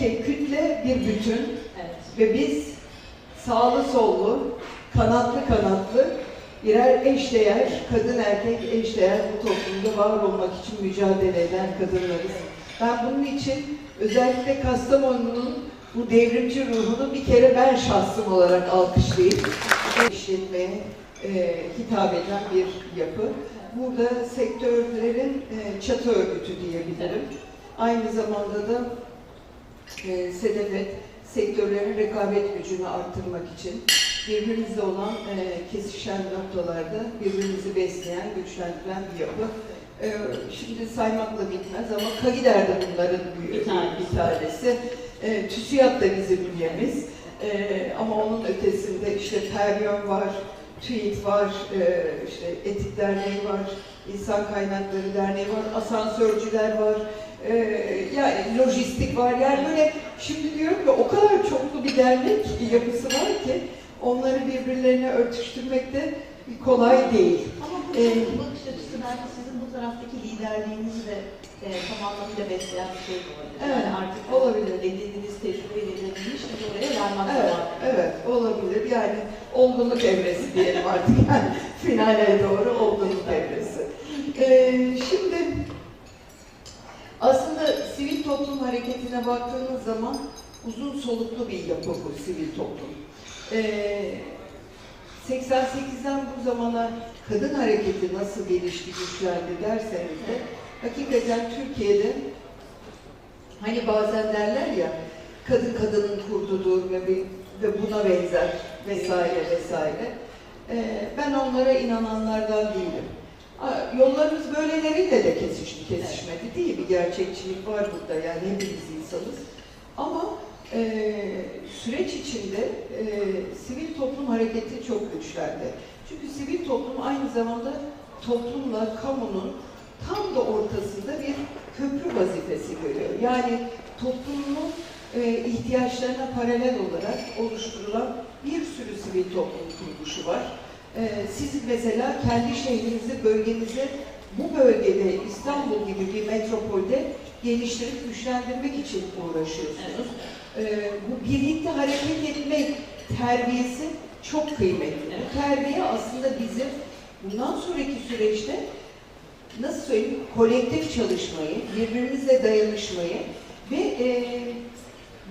ki kütle bir bütün Evet. ve biz sağlı sollu, kanatlı kanatlı birer eşdeğer, kadın erkek eşdeğer bu toplumda var olmak için mücadele eden kadınlarız. Ben bunun için özellikle Kastamonu'nun bu devrimci ruhunu bir kere ben şahsım olarak alkışlayıp işletmeye e, hitap eden bir yapı. Burada sektörlerin e, çatı örgütü diyebilirim. Aynı zamanda da e, SEDEFET sektörlerin rekabet gücünü arttırmak için birbirimizle olan e, kesişen noktalarda birbirimizi besleyen, güçlendiren bir yapı. E, şimdi saymakla bitmez ama KAGİDER de bunların bir, Bir tanesi. E, TÜSİAD da bizim üyemiz. E, ama onun ötesinde işte Peryon var, TÜİT var, e, işte Etik Derneği var, İnsan Kaynakları Derneği var, asansörcüler var, e, yani lojistik var. Yani böyle şimdi diyorum ki o kadar çoklu bir dernek yapısı var ki onları birbirlerine örtüştürmek de kolay değil. Ama bu Ee, bakış açısı belki sizin bu taraftaki liderliğinizi de e, tam anlamıyla besleyen bir şey de olabilir. Evet, yani artık olabilir. edindiğiniz tecrübeleri şimdi oraya vermek Evet, var. evet olabilir. Yani olgunluk evresi diyelim artık. Yani finale doğru olgunluk evresi. Ee, şimdi aslında sivil toplum hareketine baktığınız zaman uzun soluklu bir yapı bu sivil toplum. Ee, 88'den bu zamana kadın hareketi nasıl gelişti, güçlendi derseniz de hakikaten Türkiye'de hani bazen derler ya kadın kadının kurdudur ve, bir- ve buna benzer vesaire vesaire. Ee, ben onlara inananlardan değilim. Yollarımız böyleleriyle de kesişti, kesişmedi değil bir gerçekçilik var burada yani hepimiz insanız. Ama e, süreç içinde e, sivil toplum hareketi çok güçlendi. Çünkü sivil toplum aynı zamanda toplumla kamunun tam da ortasında bir köprü vazifesi görüyor. Yani toplumun e, ihtiyaçlarına paralel olarak oluşturulan bir sürü sivil toplum kuruluşu var. E, siz mesela kendi şehrinizi, bölgenizi bu bölgede İstanbul gibi bir metropolde geliştirip güçlendirmek için uğraşıyorsunuz. E, bu birlikte hareket etme terbiyesi çok kıymetli. Bu terbiye aslında bizim bundan sonraki süreçte nasıl söyleyeyim, kolektif çalışmayı, birbirimizle dayanışmayı ve e,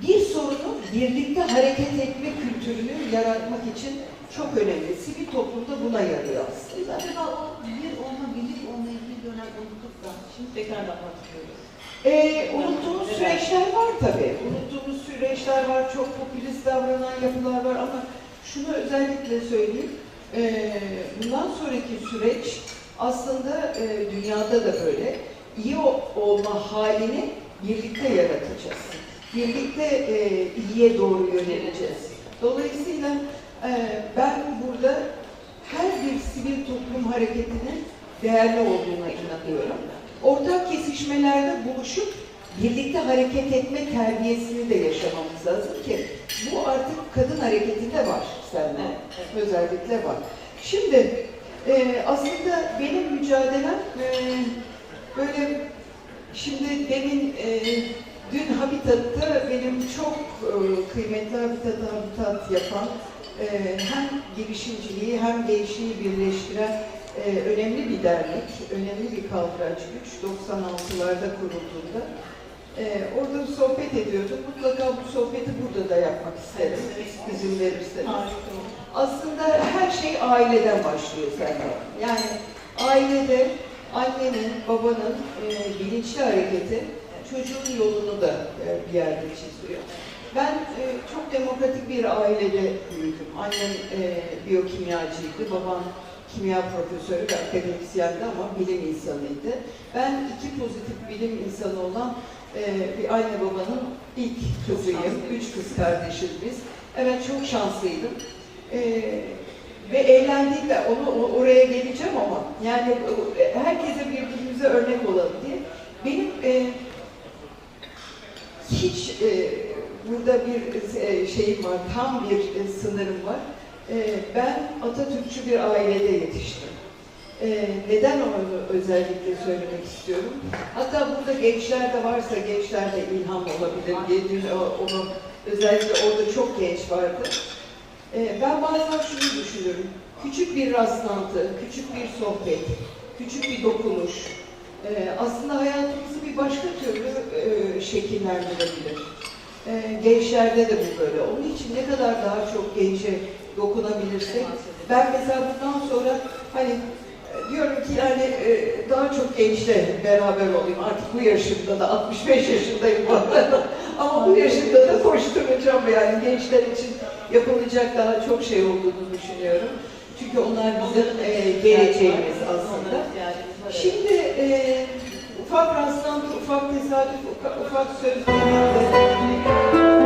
bir sorunu birlikte hareket etme kültürünü yaratmak için çok önemli. Sivil toplumda buna yarıyor aslında. acaba o bir olma, birlik olma ilgili dönem unuttuk da şimdi tekrardan hatırlıyoruz. E, unuttuğumuz süreçler var tabii. Unuttuğumuz süreçler var, çok popülist davranan yapılar var ama şunu özellikle söyleyeyim. E, bundan sonraki süreç aslında e, dünyada da böyle. iyi olma halini birlikte yaratacağız. Birlikte e, iyiye doğru yöneleceğiz. Dolayısıyla e, ben burada her bir sivil toplum hareketinin değerli olduğuna inanıyorum. Ortak kesişmelerde buluşup birlikte hareket etme terbiyesini de yaşamamız lazım ki bu artık kadın hareketinde var sende. Özellikle var. Şimdi e, aslında benim mücadelem e, böyle şimdi demin e, dün Habitat'ta benim çok e, kıymetli Habitat Habitat yapan e, hem girişimciliği hem gençliği birleştiren e, önemli bir dernek, önemli bir kaldıraç güç 96'larda kurulduğunda. E, orada sohbet ediyorduk. Mutlaka bu sohbeti burada da yapmak isterim. izin verirseniz. Harika. Aslında her şey aileden başlıyor sende. Yani ailede annenin, babanın e, bilinçli hareketi çocuğun yolunu da e, bir yerde çiziyor. Ben e, çok demokratik bir ailede büyüdüm. Annem e, biyokimyacıydı, babam kimya profesörü ve akademisyendi ama bilim insanıydı. Ben iki pozitif bilim insanı olan e, bir anne babanın ilk kızıyım. Üç kız kardeşiz biz. Evet çok şanslıydım. Ee, ve evlendiğimde onu o- oraya geleceğim ama yani e, herkese birbirimize örnek olalım diye. Benim e, hiç e, burada bir e, şeyim var, tam bir e, sınırım var. E, ben Atatürkçü bir ailede yetiştim. Ee, neden onu özellikle söylemek istiyorum? Hatta burada gençler de varsa gençler de ilham olabilir dün onu özellikle orada çok genç vardı. Ee, ben bazen şunu düşünürüm. Küçük bir rastlantı, küçük bir sohbet, küçük bir dokunuş e, aslında hayatımızı bir başka türlü e, şekillendirebilir. E, gençlerde de bu böyle. Onun için ne kadar daha çok gence dokunabilirsek ben mesela bundan sonra hani diyorum ki yani e, daha çok gençle beraber olayım. Artık bu yaşımda da 65 yaşındayım bu. Ama bu yaşımda da koşturacağım yani gençler için yapılacak daha çok şey olduğunu düşünüyorum. Çünkü onlar bizim e, geleceğimiz aslında. Şimdi e, ufak rastlantı, ufak tesadüf, ufak, ufak sözlerle